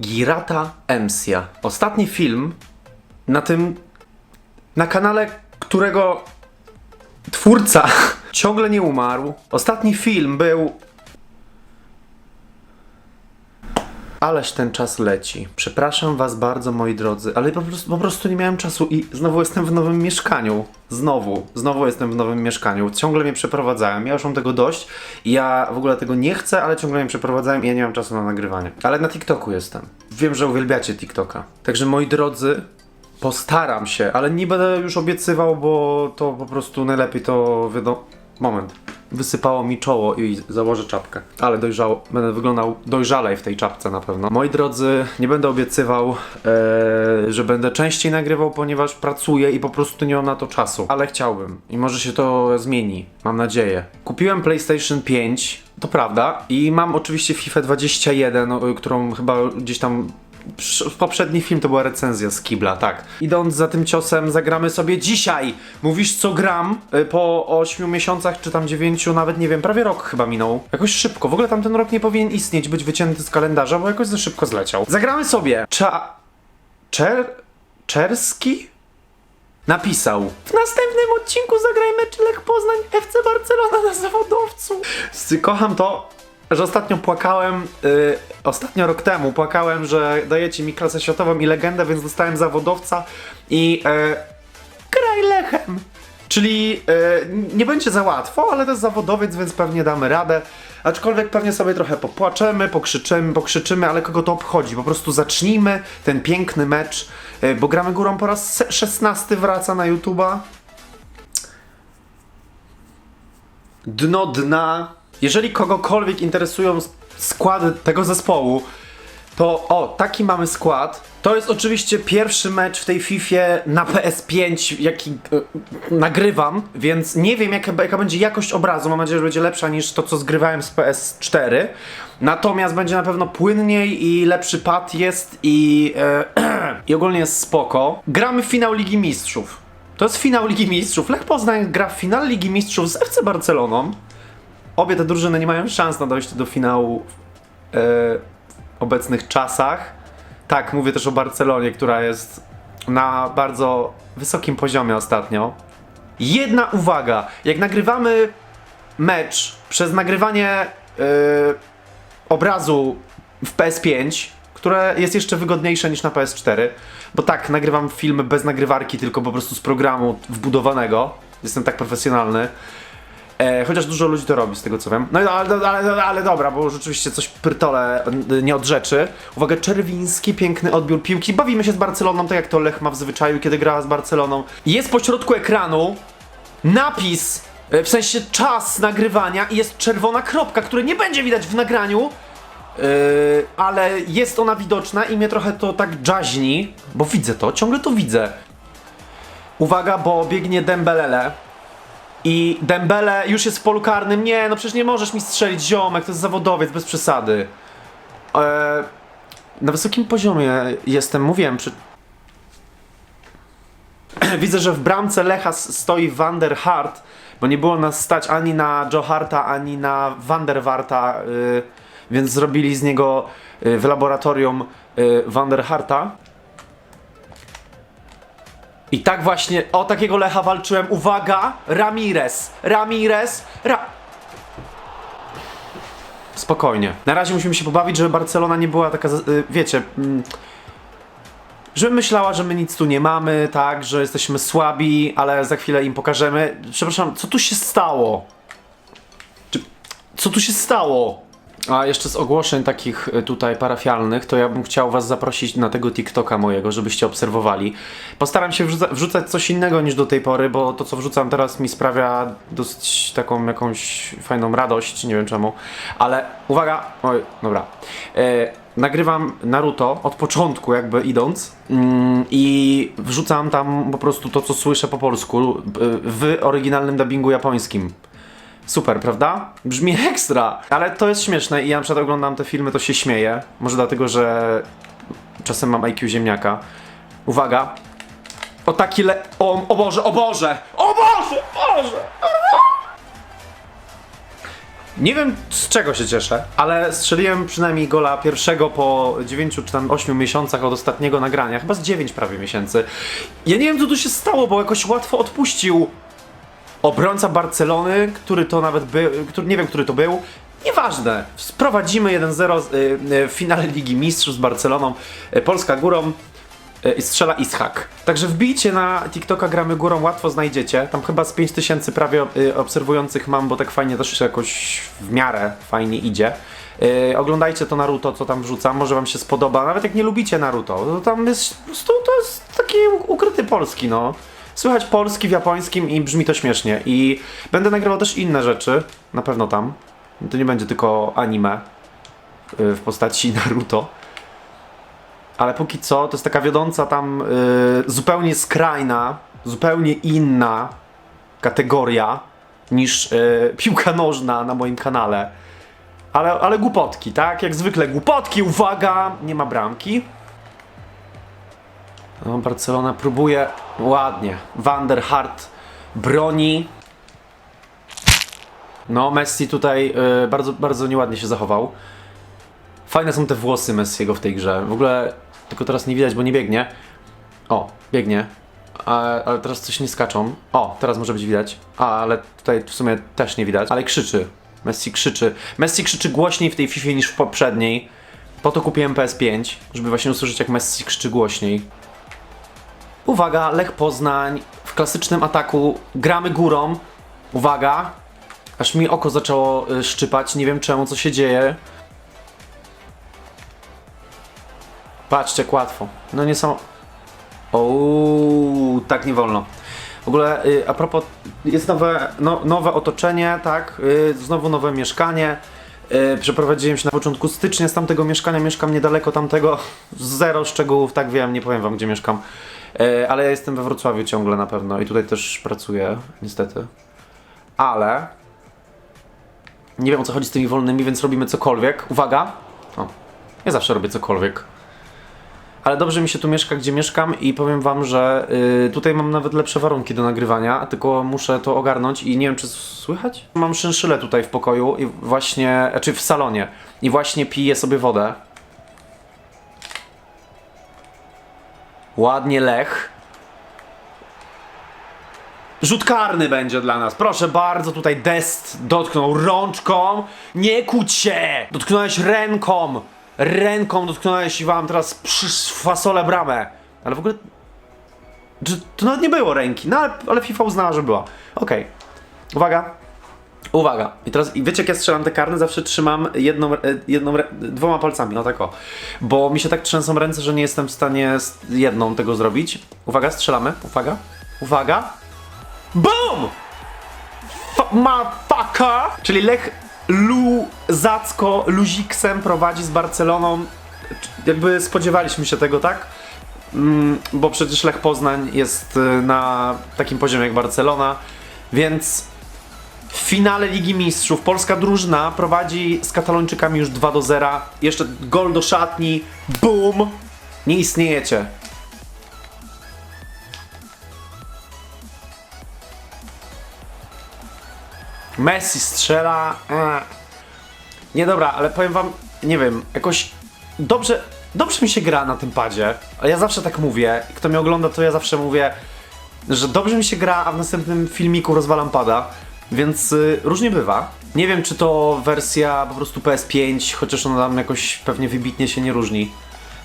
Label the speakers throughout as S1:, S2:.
S1: Girata Emsia. Ostatni film na tym. na kanale, którego twórca ciągle nie umarł. Ostatni film był. Ależ ten czas leci. Przepraszam was bardzo, moi drodzy, ale po prostu, po prostu nie miałem czasu i znowu jestem w nowym mieszkaniu. Znowu, znowu jestem w nowym mieszkaniu. Ciągle mnie przeprowadzałem. Ja już mam tego dość. Ja w ogóle tego nie chcę, ale ciągle mnie przeprowadzałem i ja nie mam czasu na nagrywanie. Ale na TikToku jestem. Wiem, że uwielbiacie TikToka. Także moi drodzy, postaram się, ale nie będę już obiecywał, bo to po prostu najlepiej to wiadomo. Moment. Wysypało mi czoło i założę czapkę. Ale dojrzało, będę wyglądał dojrzalej w tej czapce na pewno. Moi drodzy, nie będę obiecywał, e, że będę częściej nagrywał, ponieważ pracuję i po prostu nie mam na to czasu. Ale chciałbym i może się to zmieni. Mam nadzieję. Kupiłem PlayStation 5, to prawda, i mam oczywiście FIFA 21, o, którą chyba gdzieś tam Psz- Poprzedni film to była recenzja z Kibla, tak. Idąc za tym ciosem, zagramy sobie dzisiaj. Mówisz co gram y, po 8 miesiącach, czy tam 9, nawet nie wiem, prawie rok chyba minął. Jakoś szybko. W ogóle tamten rok nie powinien istnieć, być wycięty z kalendarza, bo jakoś za szybko zleciał. Zagramy sobie. Cza... Czer... Czerski? Napisał. W następnym odcinku zagrajmy Lech Poznań FC Barcelona na zawodowcu. Kocham to, że ostatnio płakałem, y, ostatnio rok temu płakałem, że dajecie mi klasę światową i legendę, więc dostałem zawodowca i y, graj Lechem. Czyli y, nie będzie za łatwo, ale to jest zawodowiec, więc pewnie damy radę. Aczkolwiek pewnie sobie trochę popłaczemy, pokrzyczymy, pokrzyczymy, ale kogo to obchodzi? Po prostu zacznijmy ten piękny mecz, y, bo gramy górą po raz se- 16 wraca na YouTube'a. dno dna. Jeżeli kogokolwiek interesują składy tego zespołu, to o, taki mamy skład. To jest oczywiście pierwszy mecz w tej Fifie na PS5, jaki e, nagrywam, więc nie wiem jaka, jaka będzie jakość obrazu. Mam nadzieję, że będzie lepsza niż to, co zgrywałem z PS4. Natomiast będzie na pewno płynniej i lepszy pad jest i, e, i ogólnie jest spoko. Gramy w finał Ligi Mistrzów. To jest finał Ligi Mistrzów. Lech Poznań gra w finał Ligi Mistrzów z FC Barceloną. Obie te drużyny nie mają szans na dojście do finału e, w obecnych czasach. Tak, mówię też o Barcelonie, która jest na bardzo wysokim poziomie ostatnio. Jedna uwaga, jak nagrywamy mecz przez nagrywanie e, obrazu w PS5, które jest jeszcze wygodniejsze niż na PS4, bo tak, nagrywam film bez nagrywarki, tylko po prostu z programu wbudowanego. Jestem tak profesjonalny. E, chociaż dużo ludzi to robi, z tego co wiem. No ale, ale, ale dobra, bo rzeczywiście coś pyrtole y, nie od rzeczy. Uwaga, Czerwiński, piękny odbiór piłki. Bawimy się z Barceloną, tak jak to Lech ma w zwyczaju, kiedy gra z Barceloną. Jest po środku ekranu napis, e, w sensie czas nagrywania i jest czerwona kropka, której nie będzie widać w nagraniu. Yy, ale jest ona widoczna i mnie trochę to tak jaźni, bo widzę to, ciągle to widzę. Uwaga, bo biegnie Dembelele. I Dembele już jest w polu karnym. Nie, no przecież nie możesz mi strzelić ziomek, to jest zawodowiec, bez przesady. E, na wysokim poziomie jestem, mówiłem, przy... Widzę, że w bramce Lecha stoi Van der Hart, bo nie było nas stać ani na Joe Harta, ani na Van der Warta, y, więc zrobili z niego y, w laboratorium y, Van der Harta. I tak właśnie o takiego Lecha walczyłem. Uwaga! Ramirez! Ramirez! Ra... Spokojnie. Na razie musimy się pobawić, żeby Barcelona nie była taka, y, wiecie, mm, żeby myślała, że my nic tu nie mamy, tak, że jesteśmy słabi, ale za chwilę im pokażemy. Przepraszam, co tu się stało? Co tu się stało? A jeszcze z ogłoszeń takich y, tutaj parafialnych, to ja bym chciał was zaprosić na tego TikToka mojego, żebyście obserwowali. Postaram się wrzuca- wrzucać coś innego niż do tej pory, bo to co wrzucam teraz mi sprawia dosyć taką jakąś fajną radość, nie wiem czemu. Ale uwaga, oj, dobra. E, nagrywam Naruto od początku jakby idąc mm, i wrzucam tam po prostu to co słyszę po polsku w oryginalnym dubbingu japońskim. Super, prawda? Brzmi ekstra, ale to jest śmieszne i ja na oglądam te filmy, to się śmieję. Może dlatego, że czasem mam IQ ziemniaka. Uwaga. O taki le... O, o Boże, o Boże! O Boże! Boże! Nie wiem z czego się cieszę, ale strzeliłem przynajmniej gola pierwszego po 9 czy tam 8 miesiącach od ostatniego nagrania, chyba z 9 prawie miesięcy. Ja nie wiem co tu się stało, bo jakoś łatwo odpuścił obrońca Barcelony, który to nawet był, który, nie wiem który to był. Nieważne, sprowadzimy 1-0 z- y, y, w finale Ligi Mistrzów z Barceloną, y, Polska górą i strzela Ishak. Także wbijcie na TikToka Gramy Górą, łatwo znajdziecie. Tam chyba z 5000 prawie obserwujących mam, bo tak fajnie też jakoś w miarę fajnie idzie. Y, oglądajcie to Naruto, co tam wrzucam, może wam się spodoba. Nawet jak nie lubicie Naruto, to tam jest to jest taki ukryty polski, no. Słychać polski w japońskim i brzmi to śmiesznie. I będę nagrywał też inne rzeczy, na pewno tam. To nie będzie tylko anime y, w postaci Naruto. Ale póki co to jest taka wiodąca tam y, zupełnie skrajna, zupełnie inna kategoria niż y, piłka nożna na moim kanale. Ale, ale głupotki, tak? Jak zwykle głupotki, uwaga, nie ma bramki. No, Barcelona próbuje ładnie. Van der Hart broni. No, Messi tutaj y, bardzo, bardzo nieładnie się zachował. Fajne są te włosy Messiego w tej grze. W ogóle tylko teraz nie widać, bo nie biegnie. O, biegnie. A, ale teraz coś nie skaczą. O, teraz może być widać. A, ale tutaj w sumie też nie widać. Ale krzyczy. Messi krzyczy. Messi krzyczy głośniej w tej FIFA niż w poprzedniej. Po to kupiłem PS5, żeby właśnie usłyszeć jak Messi krzyczy głośniej. Uwaga, Lech Poznań w klasycznym ataku gramy górą. Uwaga, aż mi oko zaczęło y, szczypać, nie wiem czemu, co się dzieje. Patrzcie, łatwo. No nie są. Ouu, tak nie wolno. W ogóle y, a propos, jest nowe, no, nowe otoczenie, tak? Y, znowu nowe mieszkanie. Y, przeprowadziłem się na początku stycznia z tamtego mieszkania, mieszkam niedaleko tamtego. Zero szczegółów, tak wiem, nie powiem wam gdzie mieszkam. Y, ale ja jestem we Wrocławiu ciągle na pewno i tutaj też pracuję, niestety. Ale nie wiem o co chodzi z tymi wolnymi, więc robimy cokolwiek. Uwaga! O, ja zawsze robię cokolwiek. Ale dobrze mi się tu mieszka, gdzie mieszkam i powiem wam, że y, tutaj mam nawet lepsze warunki do nagrywania, tylko muszę to ogarnąć i nie wiem, czy słychać? Mam szynszylę tutaj w pokoju i właśnie, znaczy w salonie i właśnie piję sobie wodę. Ładnie Lech. Rzut karny będzie dla nas. Proszę bardzo, tutaj Dest dotknął rączką. Nie kłóć się! Dotknąłeś ręką. Ręką dotknąłeś i wam teraz przysz fasolę bramę. Ale w ogóle... Że to nawet nie było ręki, no ale, ale FIFA uznała, że była. Okej. Uwaga. Uwaga. I teraz, i wiecie jak ja strzelam te karne? Zawsze trzymam jedną, e, jedną dwoma palcami, o tak o. Bo mi się tak trzęsą ręce, że nie jestem w stanie jedną tego zrobić. Uwaga, strzelamy. Uwaga. Uwaga. BOOM! F- Motherfucker! Czyli Lech Luzacko Luziksem prowadzi z Barceloną. Jakby spodziewaliśmy się tego, tak? Mm, bo przecież Lech Poznań jest y, na takim poziomie jak Barcelona, więc w finale Ligi Mistrzów polska drużyna prowadzi z Katalończykami już 2 do 0. Jeszcze gol do szatni. Boom! Nie istniejecie. Messi strzela. e. Nie dobra, ale powiem wam, nie wiem, jakoś dobrze, dobrze mi się gra na tym padzie. Ale ja zawsze tak mówię. Kto mnie ogląda, to ja zawsze mówię, że dobrze mi się gra, a w następnym filmiku rozwalam pada. Więc y, różnie bywa. Nie wiem, czy to wersja po prostu PS5, chociaż ona tam jakoś pewnie wybitnie się nie różni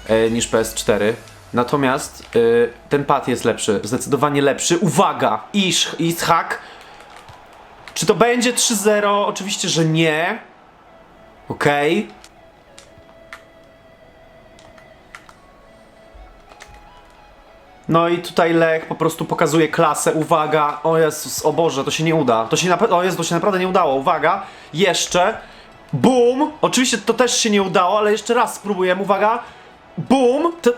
S1: e, niż PS4. Natomiast y, ten pad jest lepszy, zdecydowanie lepszy. Uwaga! Isz, Ishak czy to będzie 3-0? Oczywiście, że nie. Okej. No i tutaj Lech po prostu pokazuje klasę. Uwaga, o Jezus, o Boże, to się nie uda. To się o Jezu, to się naprawdę nie udało. Uwaga, jeszcze. Boom! Oczywiście to też się nie udało, ale jeszcze raz spróbujemy. Uwaga. Boom! To...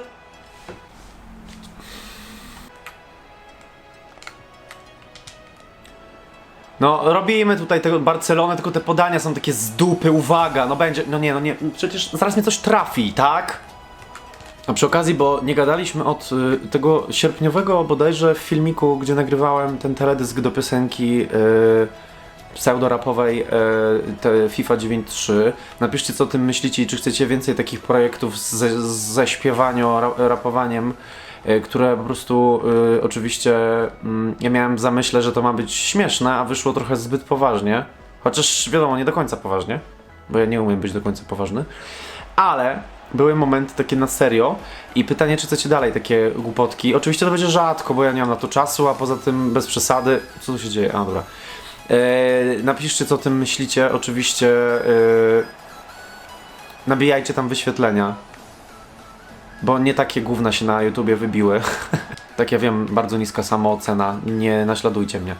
S1: No, robimy tutaj tego Barcelonę, tylko te podania są takie z dupy, uwaga, no będzie, no nie, no nie, przecież zaraz mnie coś trafi, tak? A przy okazji, bo nie gadaliśmy od y, tego sierpniowego bodajże filmiku, gdzie nagrywałem ten teledysk do piosenki y, pseudorapowej te FIFA 9.3. Napiszcie co o tym myślicie i czy chcecie więcej takich projektów ze, ze śpiewaniem, ra, rapowaniem, które po prostu e, oczywiście mm, ja miałem w zamyśle, że to ma być śmieszne, a wyszło trochę zbyt poważnie. Chociaż wiadomo, nie do końca poważnie, bo ja nie umiem być do końca poważny. Ale były momenty takie na serio i pytanie, czy chcecie dalej takie głupotki. Oczywiście to będzie rzadko, bo ja nie mam na to czasu, a poza tym bez przesady. Co tu się dzieje? A dobra. Eee, napiszcie, co o tym myślicie. Oczywiście eee, nabijajcie tam wyświetlenia, bo nie takie gówna się na YouTubie wybiły. tak ja wiem, bardzo niska samoocena. Nie naśladujcie mnie.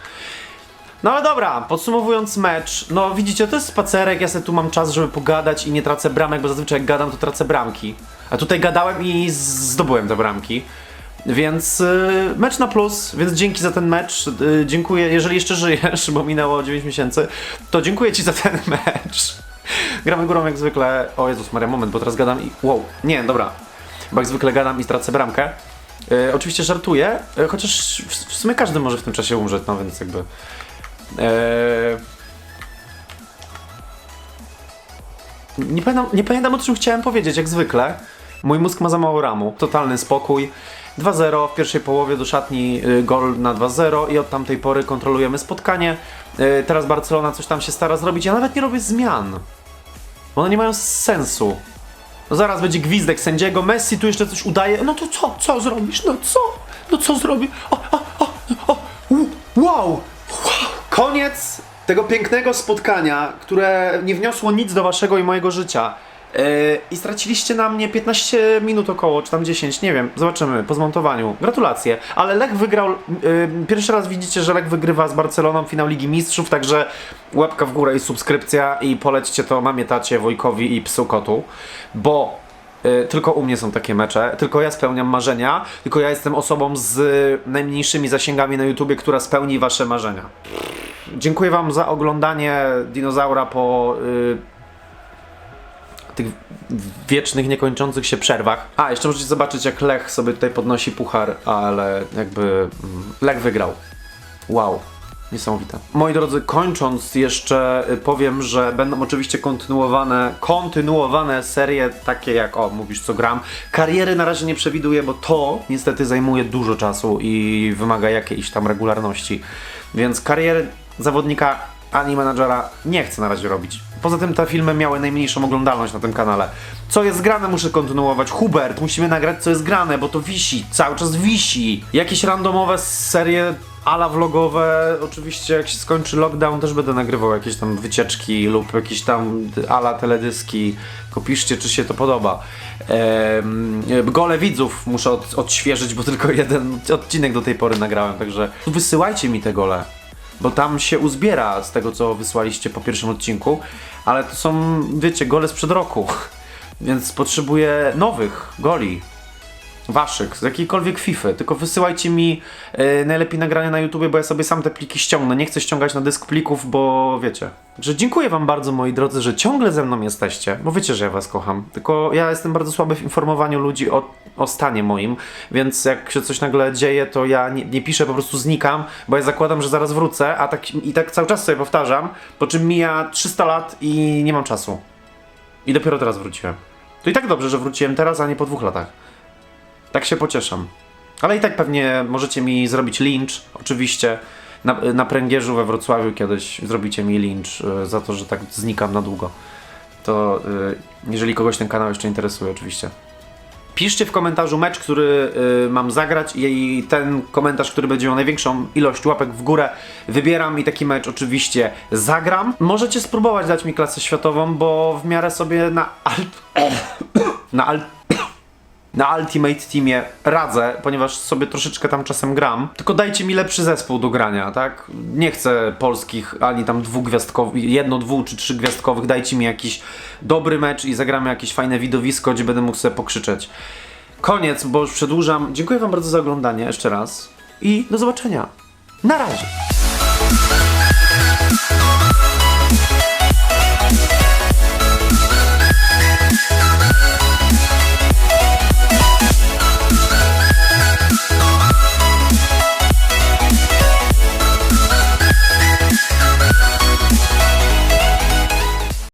S1: No ale dobra, podsumowując mecz, no widzicie, to jest spacerek, ja sobie tu mam czas, żeby pogadać i nie tracę bramek, bo zazwyczaj jak gadam, to tracę bramki. A tutaj gadałem i zdobyłem te bramki. Więc y, mecz na plus, więc dzięki za ten mecz. Y, dziękuję, jeżeli jeszcze żyjesz, bo minęło 9 miesięcy, to dziękuję ci za ten mecz. Gramy górą jak zwykle. O Jezus Maria, moment, bo teraz gadam i. Wow, nie, dobra. Bo jak zwykle gadam i stracę bramkę. Y, oczywiście żartuję, y, chociaż w, w sumie każdy może w tym czasie umrzeć, no więc jakby. Eee... Nie pamiętam, nie pamiętam o czym chciałem powiedzieć, jak zwykle. Mój mózg ma za mało ramu. Totalny spokój. 2-0 w pierwszej połowie do szatni, y, gol na 2-0 i od tamtej pory kontrolujemy spotkanie. Y, Teraz Barcelona coś tam się stara zrobić. Ja nawet nie robię zmian. One nie mają sensu. No zaraz będzie gwizdek sędziego, Messi tu jeszcze coś udaje. No to co? Co zrobisz? No co? No co zrobi? O, o, o, o, u, wow! Koniec tego pięknego spotkania, które nie wniosło nic do waszego i mojego życia. Yy, I straciliście na mnie 15 minut około, czy tam 10, nie wiem, zobaczymy po zmontowaniu. Gratulacje. Ale Lech wygrał, yy, pierwszy raz widzicie, że Lech wygrywa z Barceloną finał Ligi Mistrzów, także łapka w górę i subskrypcja i polećcie to mamie, tacie, wujkowi i psu kotu, bo Y, Tylko u mnie są takie mecze, tylko ja spełniam marzenia, tylko ja jestem osobą z najmniejszymi zasięgami na YouTubie, która spełni wasze marzenia. Dziękuję wam za oglądanie dinozaura po y, tych wiecznych, niekończących się przerwach. A, jeszcze możecie zobaczyć jak Lech sobie tutaj podnosi puchar, ale jakby mm, Lech wygrał. Wow. Niesamowite. Moi drodzy, kończąc jeszcze y, powiem, że będą oczywiście kontynuowane, kontynuowane serie takie jak, o, mówisz co gram. Kariery na razie nie przewiduję, bo to niestety zajmuje dużo czasu i wymaga jakiejś tam regularności. Więc kariery zawodnika ani menadżera nie chcę na razie robić. Poza tym te filmy miały najmniejszą oglądalność na tym kanale. Co jest grane muszę kontynuować. Hubert, musimy nagrać co jest grane, bo to wisi, cały czas wisi. Jakieś randomowe serie ala vlogowe, oczywiście jak się skończy lockdown też będę nagrywał jakieś tam wycieczki lub jakieś tam ala teledyski. Tylko piszcie czy się to podoba. Ehm, gole widzów muszę od, odświeżyć, bo tylko jeden odcinek do tej pory nagrałem, także wysyłajcie mi te gole bo tam się uzbiera z tego, co wysłaliście po pierwszym odcinku, ale to są, wiecie, gole sprzed roku, więc potrzebuję nowych goli. Waszych, z jakiejkolwiek FIFA, tylko wysyłajcie mi e, najlepiej nagrane na YouTube, bo ja sobie sam te pliki ściągnę. Nie chcę ściągać na dysk plików, bo wiecie. Że dziękuję Wam bardzo, moi drodzy, że ciągle ze mną jesteście, bo wiecie, że ja Was kocham. Tylko ja jestem bardzo słaby w informowaniu ludzi o, o stanie moim, więc jak się coś nagle dzieje, to ja nie, nie piszę, po prostu znikam, bo ja zakładam, że zaraz wrócę, a tak, i tak cały czas sobie powtarzam, po czym mija 300 lat i nie mam czasu. I dopiero teraz wróciłem. To i tak dobrze, że wróciłem teraz, a nie po dwóch latach. Tak się pocieszam. Ale i tak pewnie możecie mi zrobić lincz, oczywiście. Na, na pręgierzu we Wrocławiu kiedyś zrobicie mi lincz y, za to, że tak znikam na długo. To y, jeżeli kogoś ten kanał jeszcze interesuje, oczywiście. Piszcie w komentarzu mecz, który y, mam zagrać i ten komentarz, który będzie miał największą ilość łapek w górę, wybieram i taki mecz oczywiście zagram. Możecie spróbować dać mi klasę światową, bo w miarę sobie na alt... na alt... na Ultimate Teamie radzę, ponieważ sobie troszeczkę tam czasem gram. Tylko dajcie mi lepszy zespół do grania, tak? Nie chcę polskich ani tam dwugwiazdkowych, jedno, dwu czy trzygwiazdkowych. Dajcie mi jakiś dobry mecz i zagramy jakieś fajne widowisko, gdzie będę mógł sobie pokrzyczeć. Koniec, bo już przedłużam. Dziękuję Wam bardzo za oglądanie jeszcze raz i do zobaczenia. Na razie.